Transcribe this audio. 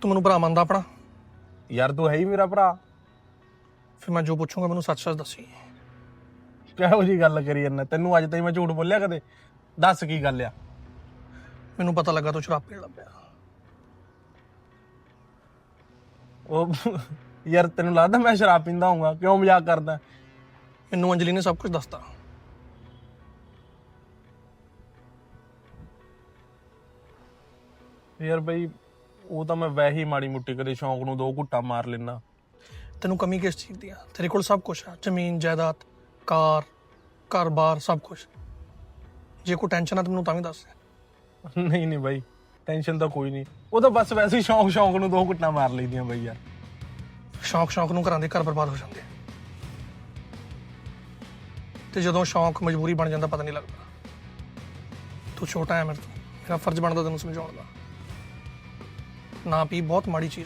ਤੂੰ ਮੈਨੂੰ ਭਰਾ ਮੰਨਦਾ ਆਪਣਾ? ਯਾਰ ਤੂੰ ਹੈ ਹੀ ਮੇਰਾ ਭਰਾ। ਫਿਰ ਮੈਂ ਜੋ ਪੁੱਛੂੰਗਾ ਮੈਨੂੰ ਸੱਚ-ਸੱਚ ਦੱਸੀ। ਕਿਹੋ ਜੀ ਗੱਲ ਕਰੀ ਜਾਂਦਾ? ਤੈਨੂੰ ਅੱਜ ਤਾਈਂ ਮੈਂ ਝੂਠ ਬੋਲਿਆ ਕਦੇ? ਦੱਸ ਕੀ ਗੱਲ ਆ? ਮੈਨੂੰ ਪਤਾ ਲੱਗਾ ਤੂੰ ਸ਼ਰਾਬ ਪੀਣ ਲੱਗ ਪਿਆ ਉਹ ਯਾਰ ਤੈਨੂੰ ਲੱਗਦਾ ਮੈਂ ਸ਼ਰਾਬ ਪੀਂਦਾ ਹੋਊਗਾ? ਕਿਉਂ ਮਜ਼ਾਕ ਕਰਦਾ? ਮੈਨੂੰ ਅੰਜਲੀ ਨੇ ਸਭ ਕੁਝ ਦੱਸਤਾ। ਯਾਰ ਬਈ ਉਹ ਤਾਂ ਮੈਂ ਵੈਸੇ ਹੀ ਮਾੜੀ ਮੁੱਟੀ ਕਦੇ ਸ਼ੌਂਕ ਨੂੰ ਦੋ ਘੁੱਟਾ ਮਾਰ ਲੈਣਾ ਤੈਨੂੰ ਕਮੀ ਕਿਸ ਚੀਜ਼ ਦੀ ਆ? ਤੇਰੇ ਕੋਲ ਸਭ ਕੁਝ ਆ। ਜ਼ਮੀਨ ਜਾਇਦਾਦ ਕਾਰ ਘਰ-ਬਾਰ ਸਭ ਕੁਝ ਜੇ ਕੋਈ ਟੈਨਸ਼ਨ ਆ ਤਾਂ ਮੈਨੂੰ ਤਾਂ ਵੀ ਦੱਸ। ਨਹੀਂ ਨਹੀਂ ਬਾਈ ਟੈਨਸ਼ਨ ਤਾਂ ਕੋਈ ਨਹੀਂ। ਉਹ ਤਾਂ ਬਸ ਵੈਸੇ ਹੀ ਸ਼ੌਂਕ ਸ਼ੌਂਕ ਨੂੰ ਦੋ ਘੁੱਟਾਂ ਮਾਰ ਲਈਦੀਆਂ ਬਈ ਯਾਰ। ਸ਼ੌਂਕ ਸ਼ੌਂਕ ਨੂੰ ਘਰਾਂ ਦੇ ਘਰ ਬਰਬਾਦ ਹੋ ਜਾਂਦੇ ਆ। ਤੇ ਜਦੋਂ ਸ਼ੌਂਕ ਮਜਬੂਰੀ ਬਣ ਜਾਂਦਾ ਪਤਾ ਨਹੀਂ ਲੱਗਦਾ। ਤੂੰ ਛੋਟਾ ਹੈ ਮੇਰੇ ਤੋਂ। ਮੇਰਾ ਫਰਜ਼ ਬਣਦਾ ਤੈਨੂੰ ਸਮਝਾਉਣ ਦਾ। ਨਾ ਪੀ ਬਹੁਤ ਮਾੜੀ ਚੀਜ਼